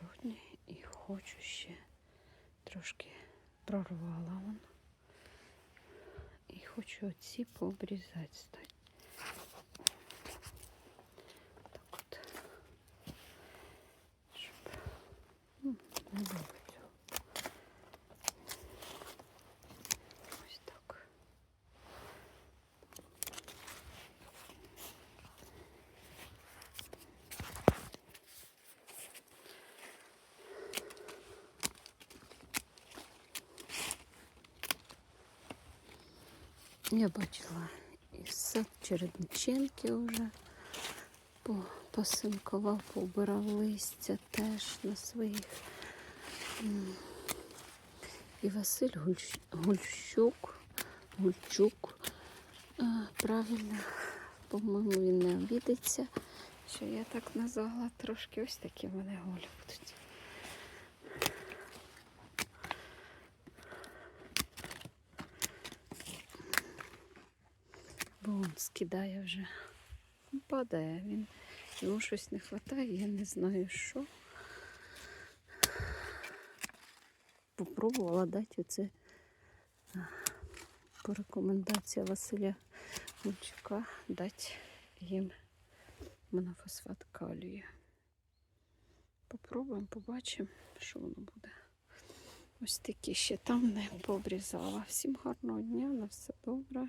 жодні і хочу ще трошки прорвала вон. І хочу оці пообрізати стати. Так от. Щоб ну, не було цього. Ось так. Я бачила і сад Чередниченки вже посинкував, поубирав листя теж на своїх. І Василь Гульщ- Гульщук, Гульчук, правильно, по-моєму, він не обідеться, що я так назвала трошки ось такі в мене голі будуть. Бо він скидає вже. Ну, Падає він. Йому щось не вистачає, я не знаю що. Попробувала дати оце по рекомендації Василя Гульчука дати їм монофосфат калію. Попробуємо, побачимо, що воно буде. Ось такі ще там не пообрізала. Всім гарного дня, на все добре.